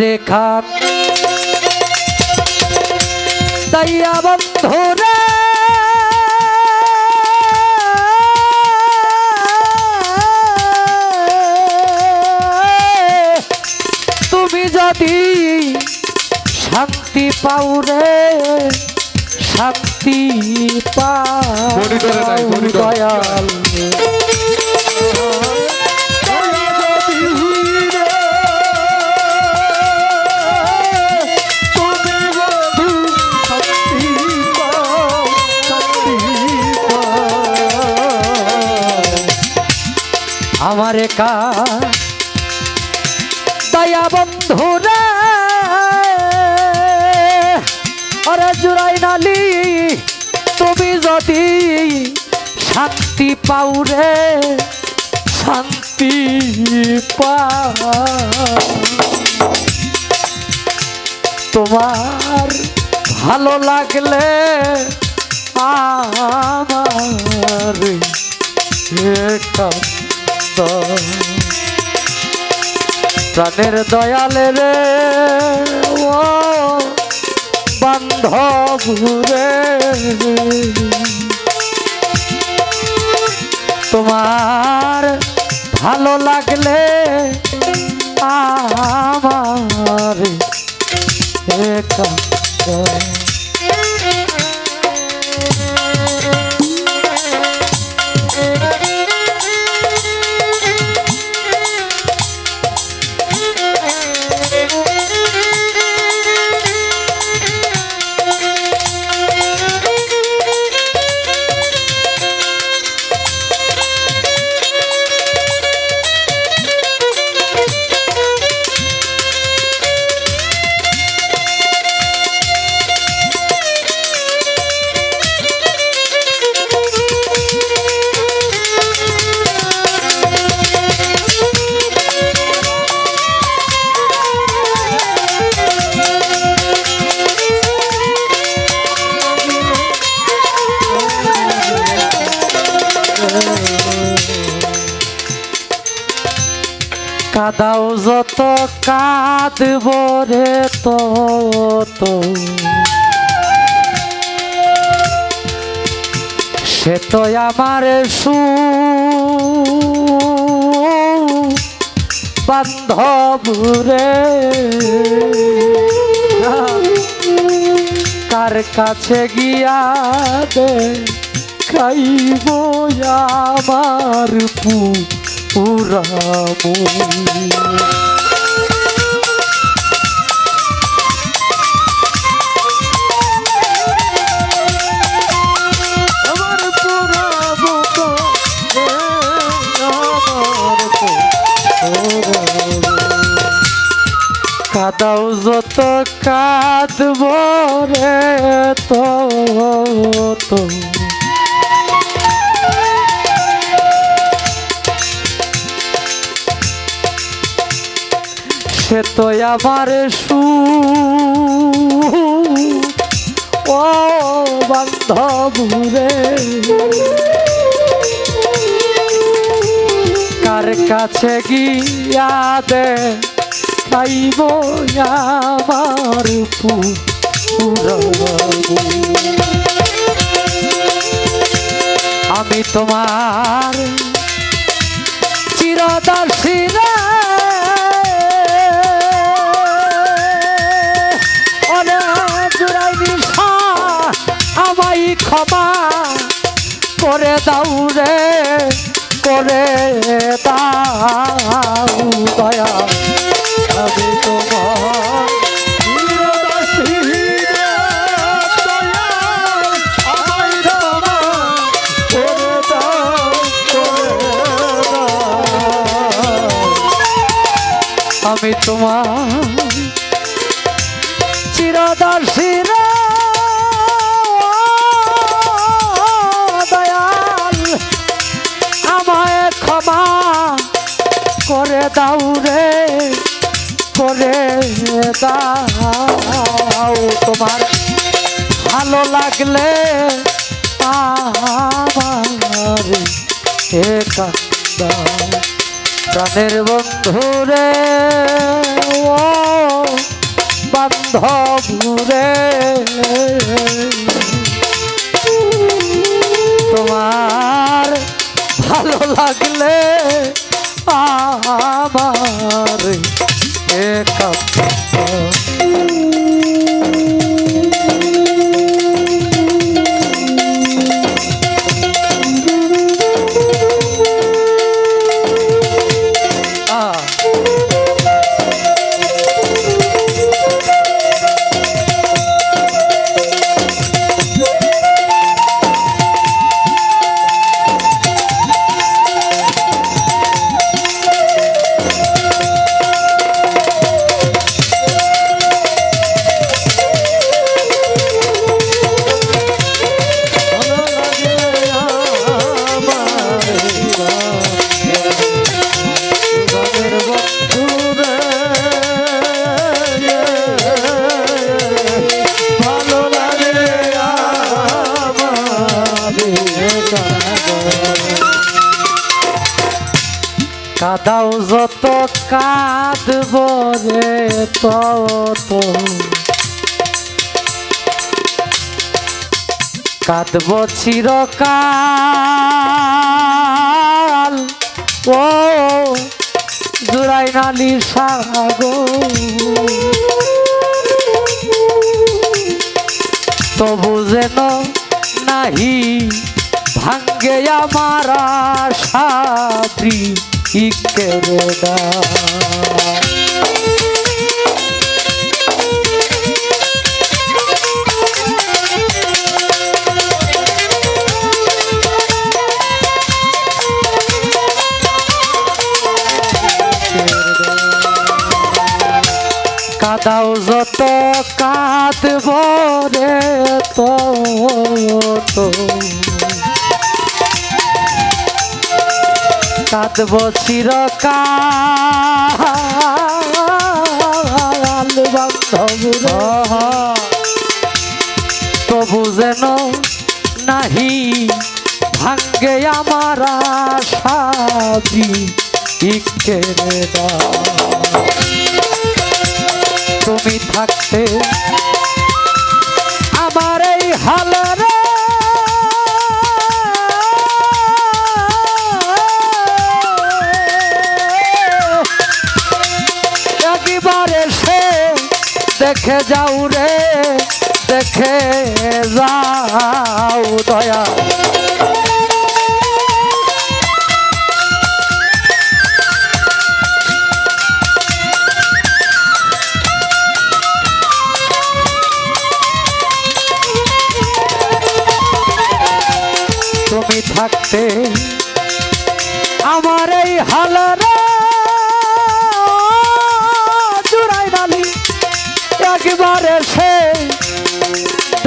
রেখা। দয়া বন্ধুরে। তুমি যদি শান্তি পাও রে শান্তি পাও। দয়াল। একা দয়া বন্ধুরা আরে জুড়াই নালি, তুমি যদি শান্তি পাও রে, শান্তি তোমার ভালো লাগলে আমার একান্ত প্রাণের দয়ালে রে ও বান্ধব রে। তোমার ভালো লাগলে আমার একান্ত কাদাও যত কাঁদব রে তত। সে তো আমার সু বান্ধব রে। কার কাছে গিয়া দে খাইব আমার পু পুরামু আমার পুরাবো তো, এ আমার পুরাবো। কাদাও যত কাঁদব রে তো সে তো আমার সু। ও বান্ধব কার কাছে গিয়া দে খাইব আমার আমি তোমার চিরদর্শী রে তোমার চিরদর্শী রে, ও দয়াল, আমায় ক্ষমা করে দাও রে, করে দাও তোমার। ভালো লাগলে আমার একা দাও। প্রাণের বন্ধু রে ও বান্ধব রে। তোমার ভালো লাগলে আমার একান্ত কাঁদব চিরকাল। ও জুড়াই নালি সাগো তবু যেন নাহি ভাঙ্গে আমার সাপ্রি ইকেরেদা কাদাও কাঁদব চিরকাল। তবু যেন নাহি ভাঙ্গে আমার দা তুমি থাকতে আমার এই হাল দেখে যাও রে দেখে যাও দয়া।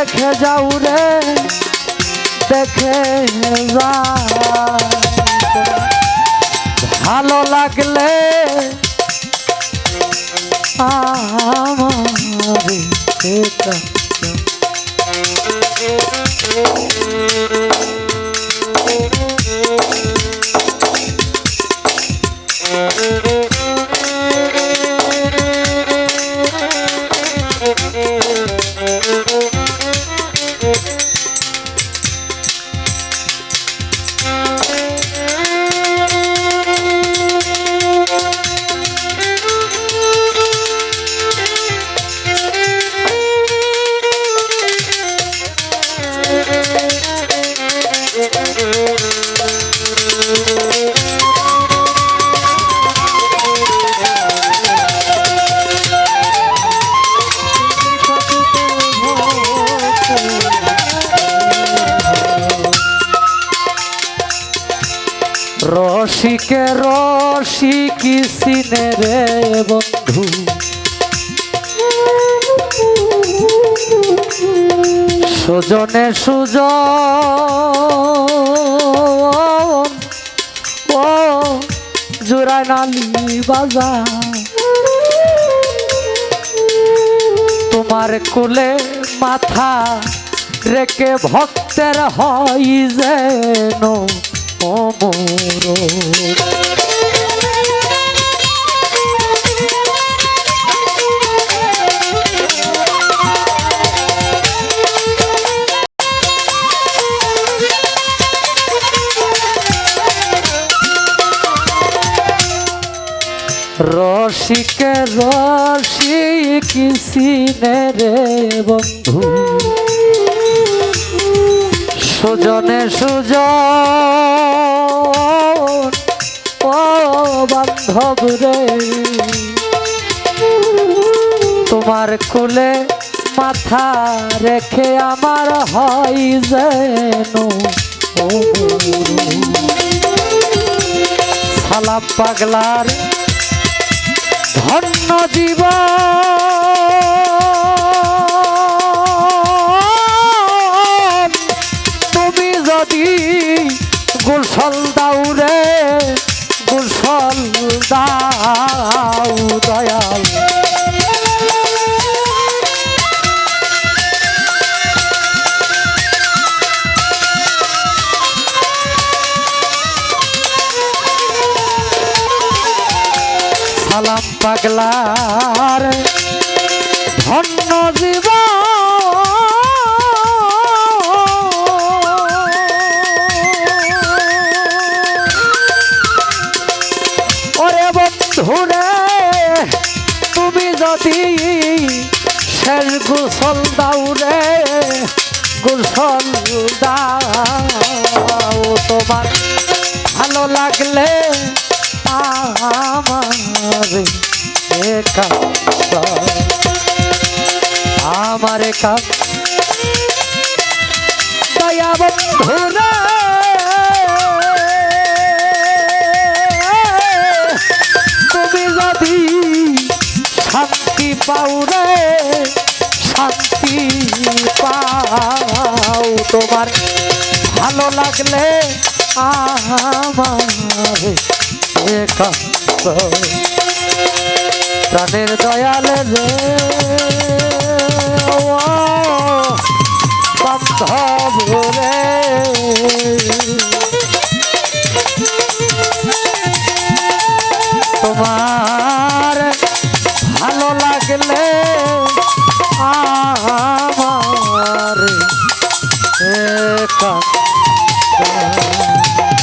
দেখে যাও রে দেখে ভালো লাগলে আমার সুজনে। সুজ ও নালি বাজা। তোমার কোলে মাথা রেখে ভক্তের হয় যেন। বন্ধু। সুজনে সুজন বান্ধব রে। তোমার কুলে মাথা রেখে আমার হয় যেন সালাম পাগলার ধন্য জীব গুলশল দাউরে গুলশল দাও দয়াল। সালাম পাগলার ধন্য জীব তুমি যদি শেষ গোসল দাও রে গোসল দাও তোমার। ভালো লাগলে আমার একা আমার একা। দয়া বন্ধুরা ভালো লাগলে আমার প্রাণের দয়ালে রে